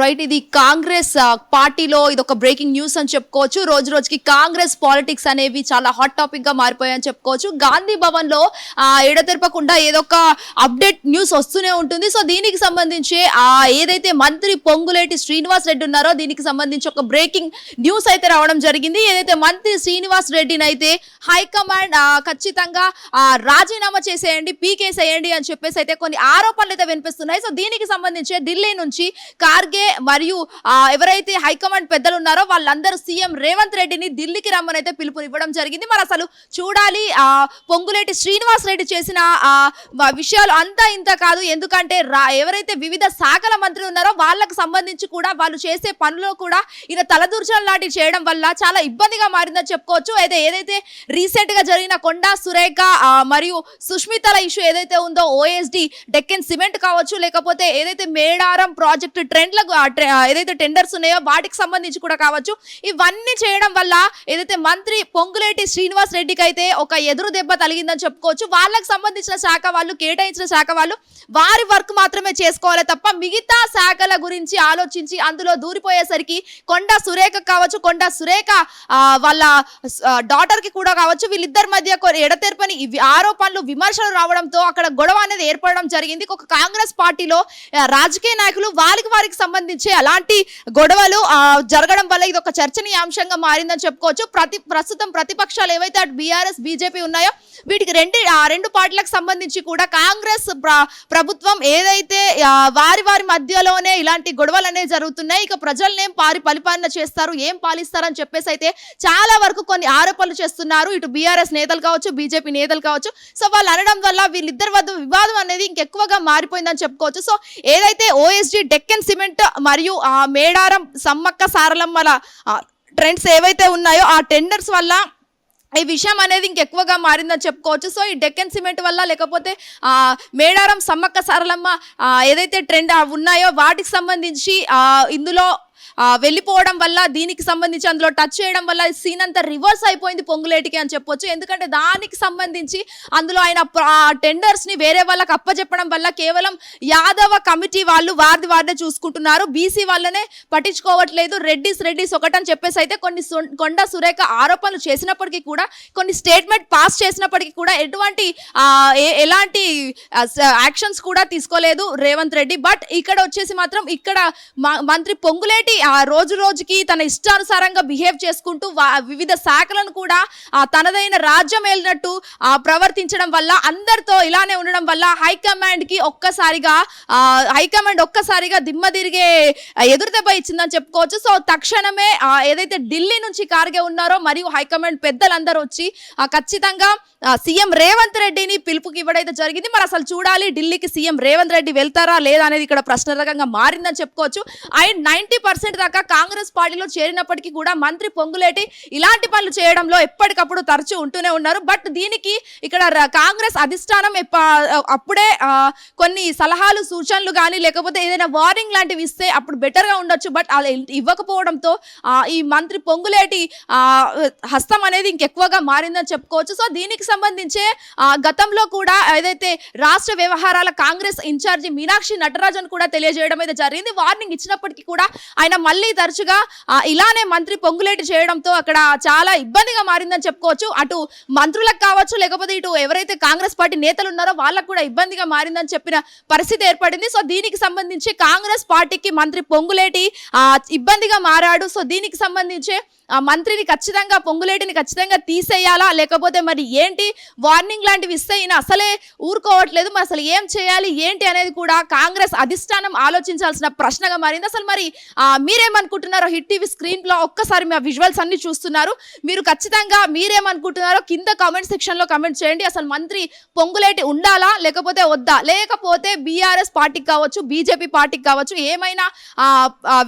Right ఇది కాంగ్రెస్ పార్టీలో ఇది ఒక బ్రేకింగ్ న్యూస్ అని చెప్పుకోవచ్చు. రోజు రోజుకి కాంగ్రెస్ పాలిటిక్స్ అనేవి చాలా హాట్ టాపిక్గా మారిపోయాయని చెప్పుకోవచ్చు. గాంధీ భవన్లో ఎడతెరపకుండా ఏదో ఒక అప్డేట్ న్యూస్ వస్తూనే ఉంటుంది. సో దీనికి సంబంధించి ఆ ఏదైతే మంత్రి పొంగులేటి శ్రీనివాస్ రెడ్డి ఉన్నారో దీనికి సంబంధించి ఒక బ్రేకింగ్ న్యూస్ అయితే రావడం జరిగింది. ఏదైతే మంత్రి శ్రీనివాస్ రెడ్డిని అయితే హైకమాండ్ ఖచ్చితంగా రాజీనామా చేసేయండి పీకేసేయండి అని చెప్పేసి అయితే కొన్ని ఆరోపణలు అయితే వినిపిస్తున్నాయి. సో దీనికి సంబంధించి ఢిల్లీ నుంచి కార్గే మరియు ఎవరైతే హైకమాండ్ పెద్దలు ఉన్నారో వాళ్ళందరూ సీఎం రేవంత్ రెడ్డిని ఢిల్లీకి రమ్మని అయితే పిలుపునివ్వడం జరిగింది. మరి అసలు చూడాలి ఆ పొంగులేటి శ్రీనివాస్ రెడ్డి చేసిన విషయాలు అంతా ఇంత కాదు. ఎందుకంటే రా ఎవరైతే వివిధ శాఖల మంత్రులు ఉన్నారో వాళ్ళకు సంబంధించి కూడా వాళ్ళు చేసే పనులు కూడా ఈయన తలదూర్చడం లాంటివి చేయడం వల్ల చాలా ఇబ్బందిగా మారిందని చెప్పుకోవచ్చు. అయితే ఏదైతే రీసెంట్గా జరిగిన కొండా సురేఖ మరియు సుష్మితల ఇష్యూ ఏదైతే ఉందో ఓఎస్డి డెక్కన్ సిమెంట్ కావచ్చు లేకపోతే ఏదైతే మేడారం ప్రాజెక్టు ట్రెండ్ల ఏదైతే టెండర్స్ ఉన్నాయో వాటికి సంబంధించి కూడా కావచ్చు. ఇవన్నీ చేయడం వల్ల ఏదైతే మంత్రి పొంగులేటి శ్రీనివాస్ రెడ్డికి అయితే ఒక ఎదురు దెబ్బ తలిగిందని చెప్పుకోవచ్చు. వాళ్ళకి సంబంధించిన శాఖ వాళ్ళు కేటాయించిన శాఖ వాళ్ళు వారి వర్క్ మాత్రమే చేసుకోవాలి తప్ప మిగతా శాఖల గురించి ఆలోచించి అందులో దూరిపోయేసరికి కొండ సురేఖ కావచ్చు కొండ సురేఖ వాళ్ళ డాటర్కి కూడా కావచ్చు వీళ్ళిద్దరి మధ్య ఎడతెరపని ఆరోపణలు విమర్శలు రావడంతో అక్కడ గొడవ అనేది ఏర్పడడం జరిగింది. ఒక కాంగ్రెస్ పార్టీలో రాజకీయ నాయకులు వారికి వారికి సంబంధించి అలాంటి గొడవలు జరగడం వల్ల ఇది ఒక చర్చనీయాంశంగా మారిందని చెప్పుకోవచ్చు. ప్రతి ప్రస్తుతం ప్రతిపక్షాలు ఏవైతే అటు బీఆర్ఎస్ బీజేపీ ఉన్నాయో వీటికి రెండు రెండు పార్టీలకు సంబంధించి కూడా కాంగ్రెస్ ప్రభుత్వం ఏదైతే వారి వారి మధ్యలోనే ఇలాంటి గొడవలు అనేవి జరుగుతున్నాయి. ఇక ప్రజలనేం పారి పరిపాలన చేస్తారు ఏం పాలిస్తారని చెప్పేసి అయితే చాలా వరకు కొన్ని ఆరోపణలు చేస్తున్నారు. ఇటు బీఆర్ఎస్ నేతలు కావచ్చు బీజేపీ నేతలు కావచ్చు. సో వాళ్ళు అనడం వల్ల వీళ్ళిద్దరి వద్ద వివాదం అనేది ఇంకెక్కువగా మారిపోయిందని చెప్పుకోవచ్చు. సో ఏదైతే ఓఎస్డి డెక్కన్ సిమెంట్ మరియు ఆ మేడారం సమ్మక్క సారలమ్మల ట్రెండ్స్ ఏవైతే ఉన్నాయో ఆ టెండర్స్ వల్ల ఈ విషయం అనేది ఇంకెక్కువగా మారిందని చెప్పుకోవచ్చు. సో ఈ డెక్కన్ సిమెంట్ వల్ల లేకపోతే మేడారం సమ్మక్క సారలమ్మ ఏదైతే ట్రెండ్ ఉన్నాయో వాటికి సంబంధించి ఇందులో వెళ్ళిపోవడం వల్ల దీనికి సంబంధించి అందులో టచ్ చేయడం వల్ల సీన్ అంతా రివర్స్ అయిపోయింది పొంగులేటికి అని చెప్పొచ్చు. ఎందుకంటే దానికి సంబంధించి అందులో ఆయన టెండర్స్ని వేరే వాళ్ళకి అప్పచెప్పడం వల్ల కేవలం యాదవ కమిటీ వాళ్ళు వారిది వారినే చూసుకుంటున్నారు. బీసీ వాళ్ళనే పట్టించుకోవట్లేదు. రెడ్డిస్ రెడ్డిస్ ఒకటని చెప్పేసి అయితే కొన్ని కొండ సురేఖ ఆరోపణలు చేసినప్పటికీ కూడా కొన్ని స్టేట్మెంట్ పాస్ చేసినప్పటికీ కూడా ఎటువంటి ఏ- ఎలాంటి యాక్షన్స్ కూడా తీసుకోలేదు రేవంత్ రెడ్డి. బట్ ఇక్కడ వచ్చేసి మాత్రం ఇక్కడ మ- మంత్రి పొంగులేటి ఆ రోజు రోజుకి తన ఇష్టానుసారంగా బిహేవ్ చేసుకుంటూ వివిధ శాఖలను కూడా ఆ, తనదైన రాజ్యం వెళ్ళినట్టు ఆ, ప్రవర్తించడం వల్ల అందరితో ఇలానే ఉండడం వల్ల హైకమాండ్కి ఒక్కసారిగా ఆ, హైకమాండ్ ఒక్కసారిగా దిమ్మ తిరిగే ఇచ్చిందని చెప్పుకోవచ్చు. సో తక్షణమే ఆ, ఏదైతే ఢిల్లీ నుంచి కార్గే ఉన్నారో మరియు హైకమాండ్ పెద్దలందరూ వచ్చి ఆ, ఖచ్చితంగా సీఎం రేవంత్ రెడ్డిని పిలుపుకి ఇవ్వడైతే జరిగింది. మరి అసలు చూడాలి ఢిల్లీకి సీఎం రేవంత్ రెడ్డి వెళ్తారా లేదా అనేది ఇక్కడ ప్రశ్నార్థకంగా మారిందని చెప్పుకోవచ్చు. అండ్ నైన్టీ పర్సెంట్ దాకా కాంగ్రెస్ పార్టీలో చేరినప్పటికీ కూడా మంత్రి పొంగులేటి ఇలాంటి పనులు చేయడంలో ఎప్పటికప్పుడు తరచూ ఉంటూనే ఉన్నారు. బట్ దీనికి ఇక్కడ కాంగ్రెస్ అధిష్టానం అప్పుడే కొన్ని సలహాలు సూచనలు కానీ లేకపోతే ఏదైనా వార్నింగ్ లాంటివి ఇస్తే అప్పుడు బెటర్గా గా ఉండొచ్చు. బట్ అలా ఇవ్వకపోవడంతో ఈ మంత్రి పొంగులేటి హస్తం అనేది ఇంకెక్కువగా మారిందని చెప్పుకోవచ్చు. సో దీనికి సంబంధించే గతంలో కూడా ఏదైతే రాష్ట్ర వ్యవహారాల కాంగ్రెస్ ఇన్ఛార్జి మీనాక్షి నటరాజన్ కూడా తెలియజేయడం అయితే జరిగింది. వార్నింగ్ ఇచ్చినప్పటికీ కూడా ఆయన మళ్ళీ తరచుగా ఇలానే మంత్రి పొంగులేటి చేయడంతో అక్కడ చాలా ఇబ్బందిగా మారిందని చెప్పుకోవచ్చు. అటు మంత్రులకు కావచ్చు లేకపోతే ఇటు ఎవరైతే కాంగ్రెస్ పార్టీ నేతలు ఉన్నారో వాళ్ళకు కూడా ఇబ్బందిగా మారిందని చెప్పిన పరిస్థితి ఏర్పడింది. సో దీనికి సంబంధించి కాంగ్రెస్ పార్టీకి మంత్రి పొంగులేటి ఇబ్బందిగా మారాడు. సో దీనికి సంబంధించి ఆ మంత్రిని ఖచ్చితంగా పొంగులేటిని ఖచ్చితంగా తీసేయాలా? లేకపోతే మరి ఏంటి? వార్నింగ్ లాంటివి ఇస్తే ఈయన అసలే ఊరుకోవట్లేదు. మరి అసలు ఏం చేయాలి? ఏంటి అనేది కూడా కాంగ్రెస్ అధిష్టానం ఆలోచించాల్సిన ప్రశ్నగా మారింది. అసలు మరి మీ మీరేమనుకుంటున్నారో హిట్ టీవీ స్క్రీన్లో ఒక్కసారి మీ విజువల్స్ అన్ని చూస్తున్నారు. మీరు ఖచ్చితంగా మీరేమనుకుంటున్నారో కింద కామెంట్ సెక్షన్లో కమెంట్ చేయండి. అసలు మంత్రి పొంగులేటి ఉండాలా లేకపోతే వద్దా? లేకపోతే బీఆర్ఎస్ పార్టీకి కావచ్చు బీజేపీ పార్టీకి కావచ్చు ఏమైనా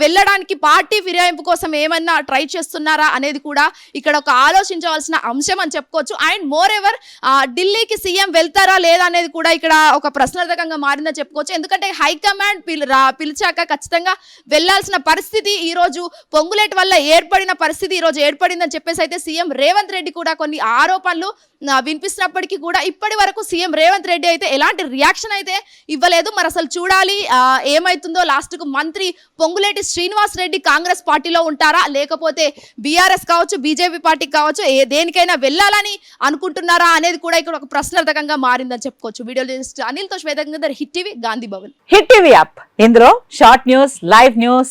వెళ్ళడానికి పార్టీ ఫిరాయింపు కోసం ఏమైనా ట్రై చేస్తున్నారా అనేది కూడా ఇక్కడ ఒక ఆలోచించవలసిన అంశం అని చెప్పుకోవచ్చు. అండ్ మోర్ ఎవర్ ఢిల్లీకి సీఎం వెళ్తారా లేదా అనేది కూడా ఇక్కడ ఒక ప్రశ్నార్థకంగా మారిందని చెప్పుకోవచ్చు. ఎందుకంటే హైకమాండ్ పిల్ పిలిచాక ఖచ్చితంగా వెళ్ళాల్సిన పరిస్థితి ఈ రోజు పొంగులేట్ వల్ల ఏర్పడిన పరిస్థితి ఈ రోజు ఏర్పడిందని చెప్పేసి అయితే సీఎం రేవంత్ రెడ్డి కూడా కొన్ని ఆరోపణలు వినిపిస్తున్నప్పటికీ కూడా ఇప్పటి వరకు సీఎం రేవంత్ రెడ్డి అయితే ఎలాంటి రియాక్షన్ అయితే ఇవ్వలేదు. మరి అసలు చూడాలి ఏమైతుందో లాస్ట్కు మంత్రి పొంగులేటి శ్రీనివాస్ రెడ్డి కాంగ్రెస్ పార్టీలో ఉంటారా? లేకపోతే బీఆర్ఎస్ కావచ్చు బీజేపీ పార్టీ కావచ్చు ఏ దేనికైనా వెళ్ళాలని అనుకుంటున్నారా అనేది కూడా ఇక్కడ ఒక ప్రశ్నార్థకంగా మారిందని చెప్పుకోవచ్చు. వీడియో జర్నలిస్ట్ అనిల్తో శ్వేతంగర్ hit TV Gandhi Bhavan. Hit TV app. ఇందులో short news live news